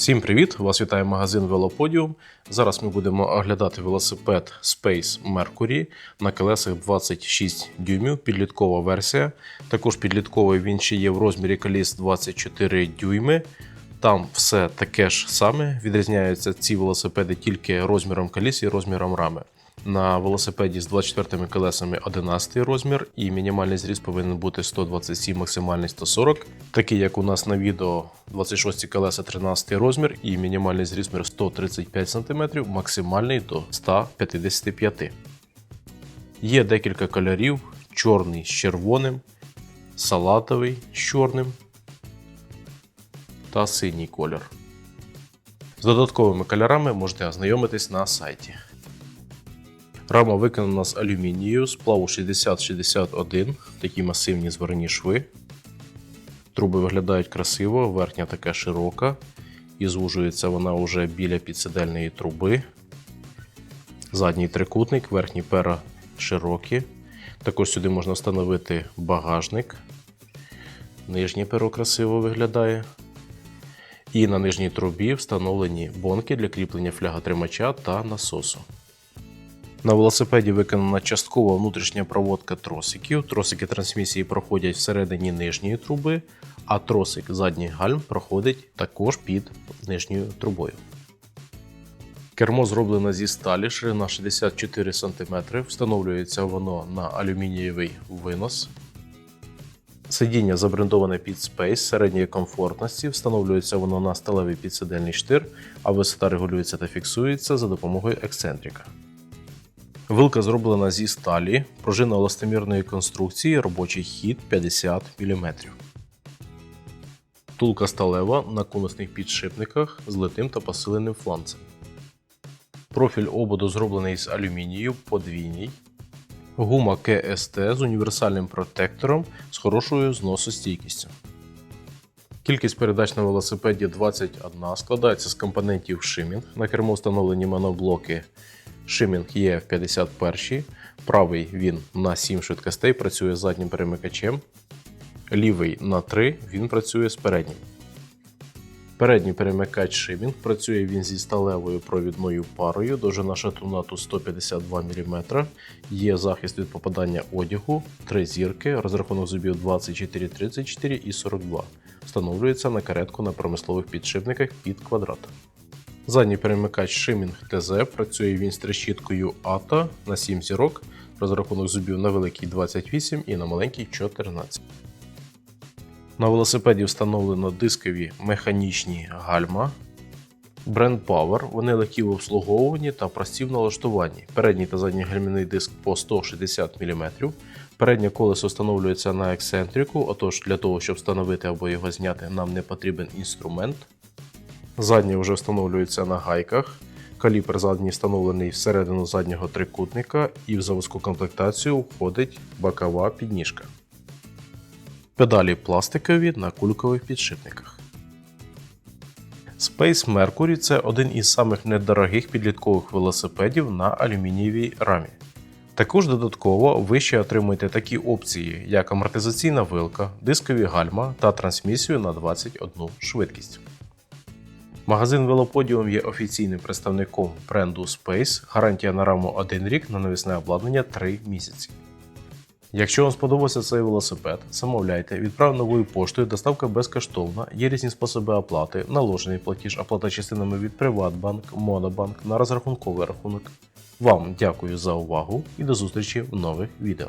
Всім привіт! Вас вітає магазин Велоподіум. Зараз ми будемо оглядати велосипед Space Mercury на колесах 26 дюймів, підліткова версія. Також підлітковий він ще є в розмірі коліс 24 дюйми. Там все таке ж саме. Відрізняються ці велосипеди тільки розміром коліс і розміром рами. На велосипеді з 24 колесами 11 розмір, і мінімальний зріст повинен бути 127, максимальний 140. Такий, як у нас на відео, 26 колеса 13 розмір, і мінімальний зріст 135 см, максимальний до 155 Є декілька кольорів: чорний з червоним, салатовий з чорним та синій кольор. З додатковими кольорами можете ознайомитись на сайті. Рама виконана з алюмінію, сплаву 6061, такі масивні зварені шви. Труби виглядають красиво, верхня така широка, і звужується вона вже біля підсидельної труби. Задній трикутник, верхні пера широкі. Також сюди можна встановити багажник. Нижнє перо красиво виглядає. І на нижній трубі встановлені бонки для кріплення фляготримача та насосу. На велосипеді виконана часткова внутрішня проводка тросиків. Тросики трансмісії проходять всередині нижньої труби, а тросик задніх гальм проходить також під нижньою трубою. Кермо зроблено зі сталі, ширина 64 см. Встановлюється воно на алюмінієвий винос. Сидіння забрендоване під Space середньої комфортності. Встановлюється воно на сталевий підсидельний штир, а висота регулюється та фіксується за допомогою ексцентрика. Вилка зроблена зі сталі, пружина еластомірної конструкції, робочий хід 50 мм. Тулка сталева на конусних підшипниках з литим та посиленим фланцем. Профіль ободу зроблений з алюмінію подвійний. Гума КСТ з універсальним протектором з хорошою зносостійкістю. Кількість передач на велосипеді 21 складається з компонентів шимінг. На кермо встановлені моноблоки Шимінг є в 51 правий він на 7 швидкостей, працює з заднім перемикачем. Лівий на 3 він працює з переднім. Передній перемикач Шимінг працює він зі сталевою провідною парою, довжина шатуна тут 152 мм. Є захист від попадання одягу, 3 зірки, розрахунок зубів 24, 34 і 42. Встановлюється на каретку на промислових підшипниках під квадрат. Задній перемикач Шимінг ТЗ працює він з трещіткою ATA на 7 зірок, розрахунок зубів на великий 28 і на маленький 14. На велосипеді встановлено дискові механічні гальма. Бренд Power. Вони легкі в обслуговуванні та прості в налаштуванні. Передній та задній гальмівний диск по 160 мм. Переднє колесо встановлюється на ексцентрику, отож для того, щоб встановити або його зняти, нам не потрібен інструмент. Заднє вже встановлюється на гайках. Каліпер задній встановлений всередину заднього трикутника і в заводську комплектацію входить бокова підніжка. Педалі пластикові на кулькових підшипниках. Space Mercury це один із самих недорогих підліткових велосипедів на алюмінієвій рамі. Також додатково ви ще отримуєте такі опції, як амортизаційна вилка, дискові гальма та трансмісію на 21 швидкість. Магазин Велоподіум є офіційним представником бренду Space. Гарантія на раму 1 рік на навісне обладнання 3 місяці. Якщо вам сподобався цей велосипед, замовляйте, відправ новою поштою, доставка безкоштовна, є різні способи оплати, наложений платіж, оплата частинами від Приватбанк, Монобанк на розрахунковий рахунок. Вам дякую за увагу і до зустрічі в нових відео.